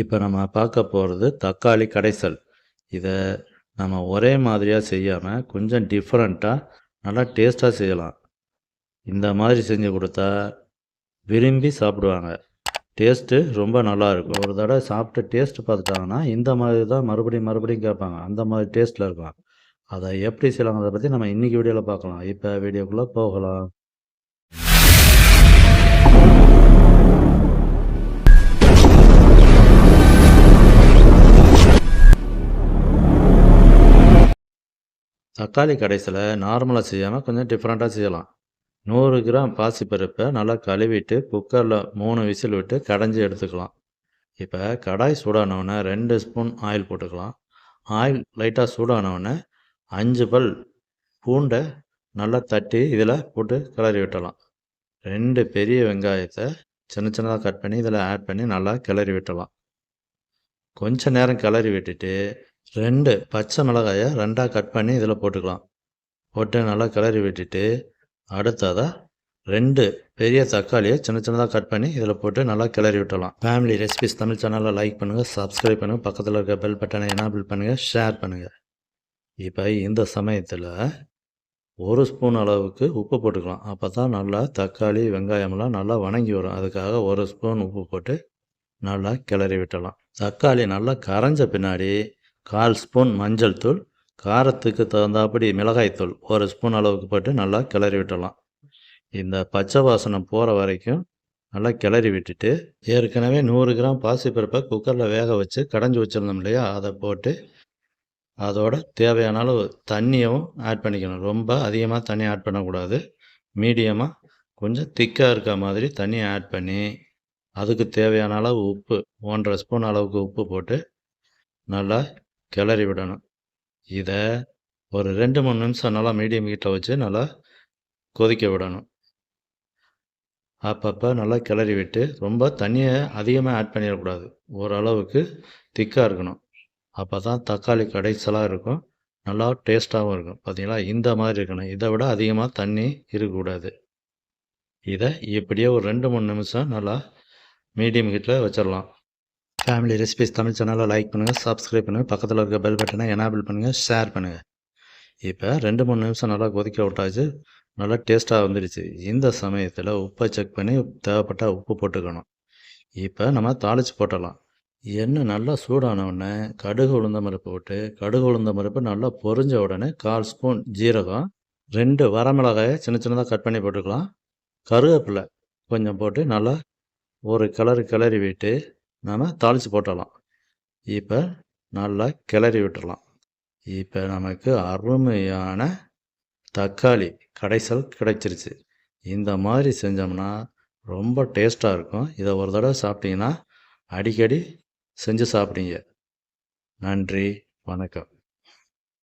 இப்போ நம்ம பார்க்க போகிறது தக்காளி கடைசல். இதை நம்ம ஒரே மாதிரியாக செய்யாமல் கொஞ்சம் டிஃப்ரெண்ட்டாக நல்லா டேஸ்ட்டாக செய்யலாம். இந்த மாதிரி செஞ்சு கொடுத்தா விரும்பி சாப்பிடுவாங்க. டேஸ்ட்டு ரொம்ப நல்லா இருக்கும். ஒரு தடவை சாப்பிட்டு டேஸ்ட் பார்த்துட்டாங்கன்னா இந்த மாதிரி தான் மறுபடியும் மறுபடியும் கேட்பாங்க. அந்த மாதிரி டேஸ்ட்டில் இருக்கும் அதை எப்படி செய்யலாங்கிறத பற்றி நம்ம இன்றைக்கி வீடியோவில் பார்க்கலாம். இப்போ வீடியோக்குள்ளே போகலாம். தக்காளி கடைசியில் நார்மலாக செய்யாமல் கொஞ்சம் டிஃப்ரெண்ட்டாக செய்யலாம். நூறு கிராம் பாசிப்பருப்பை நல்லா கழுவிட்டு குக்கரில் மூணு விசில் விட்டு கடைஞ்சி எடுத்துக்கலாம். இப்போ கடாய் சூடானவுடனே ரெண்டு ஸ்பூன் ஆயில் போட்டுக்கலாம். ஆயில் லைட்டாக சூடானவுடனே அஞ்சு பல் பூண்டை நல்லா தட்டி இதில் போட்டு கிளறி விட்டலாம். ரெண்டு பெரிய வெங்காயத்தை சின்ன சின்னதாக கட் பண்ணி இதில் ஆட் பண்ணி நல்லா கிளறி விட்டலாம். கொஞ்ச நேரம் கிளறி விட்டுட்டு ரெண்டு பச்சை மிளகாயை ரெண்டாக கட் பண்ணி இதில் போட்டுக்கலாம். போட்டு நல்லா கிளறி விட்டுட்டு அடுத்ததாக ரெண்டு பெரிய தக்காளியை சின்ன சின்னதாக கட் பண்ணி இதில் போட்டு நல்லா கிளறி விட்டலாம் ஃபேமிலி ரெசிபிஸ் தமிழ் சேனலில் லைக் பண்ணுங்கள் சப்ஸ்கிரைப் பண்ணுங்கள் பக்கத்தில் இருக்க பெல் பட்டனை எனாபிள் பண்ணுங்கள் ஷேர் பண்ணுங்கள் இப்போ இந்த சமயத்தில் ஒரு ஸ்பூன் அளவுக்கு உப்பு போட்டுக்கலாம். அப்போ தான் நல்லா தக்காளி வெங்காயம்லாம் நல்லா வணங்கி வரும். அதுக்காக ஒரு ஸ்பூன் உப்பு போட்டு நல்லா கிளறி விட்டலாம் தக்காளி நல்லா கரைஞ்ச பின்னாடி கால் ஸ்பூன் மஞ்சள் தூள் காரத்துக்கு தகுந்தாப்படி மிளகாய்த்தூள் ஒரு ஸ்பூன் அளவுக்கு போட்டு நல்லா கிளறி விட்டலாம் இந்த பச்சை வாசனை போகிற வரைக்கும் நல்லா கிளறி விட்டுட்டு ஏற்கனவே நூறு கிராம் பாசிப்பருப்பை குக்கரில் வேக வச்சு கடைஞ்சி வச்சுருந்தோம் இல்லையா? அதை போட்டு அதோட தேவையான அளவு தண்ணியும் ஆட் பண்ணிக்கணும். ரொம்ப அதிகமாக தண்ணி ஆட் பண்ணக்கூடாது. மீடியமாக கொஞ்சம் திக்காக இருக்க மாதிரி தண்ணியை ஆட் பண்ணி அதுக்கு தேவையான அளவு உப்பு ஒன்றரை ஸ்பூன் அளவுக்கு உப்பு போட்டு நல்லா கிளறி விடணும். இதை ஒரு ரெண்டு மூணு நிமிஷம் நல்லா மீடியம் ஹீட்டில் வச்சு நல்லா கொதிக்க விடணும். அப்பப்போ நல்லா கிளறி விட்டு ரொம்ப தண்ணியை அதிகமாக ஆட் பண்ணிடக்கூடாது. ஓரளவுக்கு திக்காக இருக்கணும். அப்போ தான் தக்காளி கடைசலாக இருக்கும். நல்லா டேஸ்ட்டாகவும் இருக்கும். பார்த்தீங்களா இந்த மாதிரி இருக்கணும். இதை விட அதிகமாக தண்ணி இருக்கக்கூடாது. இதை இப்படியே ஒரு ரெண்டு மூணு நிமிஷம் நல்லா மீடியம் ஹீட்டில் வச்சிடலாம். ஃபேமிலி ரெசிபிஸ் தமிழ் சேனலை லைக் பண்ணுங்கள் சப்ஸ்கிரைப் பண்ணுங்கள் பக்கத்தில் இருக்க பெல் பட்டனை எனாபிள் பண்ணுங்கள் ஷேர் பண்ணுங்கள் இப்போ ரெண்டு மூணு நிமிஷம் நல்லா கொதிக்க விட்டாச்சு நல்லா டேஸ்ட்டாக வந்துடுச்சு. இந்த சமயத்தில் உப்பை செக் பண்ணி தேவைப்பட்டால் உப்பு போட்டுக்கணும். இப்போ நம்ம தாளித்து போட்டலாம். எண்ணெய் நல்லா சூடான உடனே கடுகு உளுந்த மருப்பு போட்டு கடுகு உளுந்த மருப்பு நல்லா பொறிஞ்ச உடனே கால் ஸ்பூன் ஜீரகம் ரெண்டு வரமிளகாயை சின்ன சின்னதாக கட் பண்ணி போட்டுக்கலாம். கருவேப்பிலை கொஞ்சம் போட்டு நல்லா ஒரு கிளறு கிளறி விட்டு நாம் தாளித்து போட்டலாம் இப்போ நல்லா கிளறி விட்டுடலாம். இப்போ நமக்கு அருமையான தக்காளி கடைசல் கிடைச்சிருச்சு. இந்த மாதிரி செஞ்சோம்னா ரொம்ப டேஸ்ட்டாக இருக்கும். இதை ஒரு தடவை சாப்பிட்டீங்கன்னா அடிக்கடி செஞ்சு சாப்பிடுங்க நன்றி. வணக்கம்.